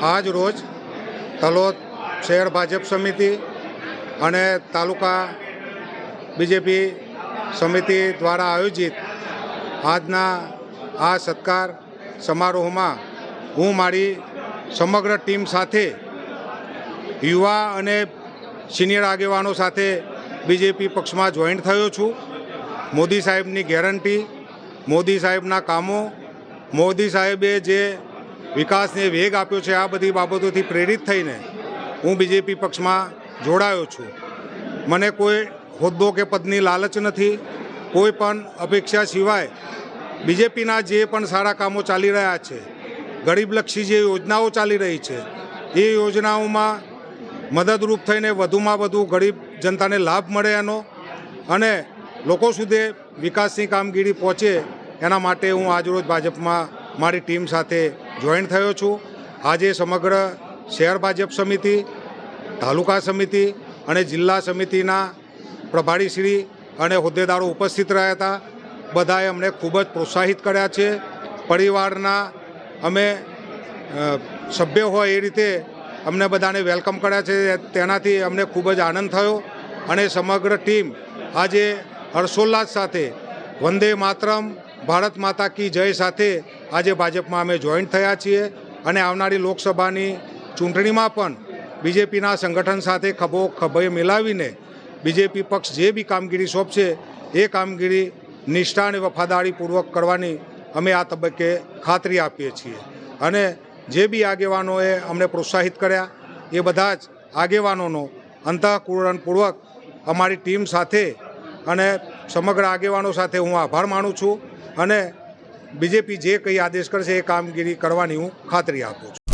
આજ રોજ તલોદ શહેર ભાજપ સમિતિ અને તાલુકા બીજેપી સમિતિ દ્વારા આયોજિત આજના આ સત્કાર સમારોહમાં હું મારી સમગ્ર ટીમ સાથે યુવા અને સિનિયર આગેવાનો સાથે બીજેપી પક્ષમાં જોઈન્ટ થયો છું. મોદી સાહેબની ગેરંટી, મોદી સાહેબના કામો, મોદી સાહેબે જે વિકાસને વેગ આપ્યો છે, આ બધી બાબતોથી પ્રેરિત થઈને હું બીજેપી પક્ષમાં જોડાયો છું. મને કોઈ હોદ્દો કે પદની લાલચ નથી, કોઈ પણ અપેક્ષા સિવાય બીજેપીના જે પણ સારા કામો ચાલી રહ્યા છે, ગરીબલક્ષી જે યોજનાઓ ચાલી રહી છે, એ યોજનાઓમાં મદદરૂપ થઈને વધુમાં વધુ ગરીબ જનતાને લાભ મળે એનો અને લોકો સુધી વિકાસની કામગીરી પહોંચે એના માટે હું આજરોજ ભાજપમાં મારી ટીમ સાથે જોઈન થયો છું. આજે સમગ્ર શહેર ભાજપ સમિતિ, તાલુકા સમિતિ અને જિલ્લા સમિતિના પ્રભારીશ્રી અને હોદ્દેદારો ઉપસ્થિત રહ્યા હતા. બધાએ અમને ખૂબ જ પ્રોત્સાહિત કર્યા છે. પરિવારના અમે સભ્ય હોય એ રીતે અમને બધાને વેલકમ કર્યા છે. તેનાથી અમને ખૂબ જ આનંદ થયો અને સમગ્ર ટીમ આજે હર્ષોલ્લાસ સાથે વંદે માતરમ ભારત માતા કી જય સાથે આજે ભાજપમાં અમે જોઈન્ટ થયા છીએ અને આવનારી લોકસભાની ચૂંટણીમાં પણ બીજેપીના સંગઠન સાથે ખભો ખભે મિલાવીને બીજેપી પક્ષ જે બી કામગીરી સોંપશે, એ કામગીરી નિષ્ઠા અને વફાદારીપૂર્વક કરવાની અમે આ તબક્કે ખાતરી આપીએ છીએ. અને જે બી આગેવાનોએ અમને પ્રોત્સાહિત કર્યા, એ બધા જ આગેવાનોનો અંતઃકૂરણપૂર્વક અમારી ટીમ સાથે અને સમગ્ર આગેવાનો સાથે હું આભાર માનું છું અને બીજેપી જે કંઈ આદેશ કરશે એ કામગીરી કરવાની હું ખાતરી આપું છું.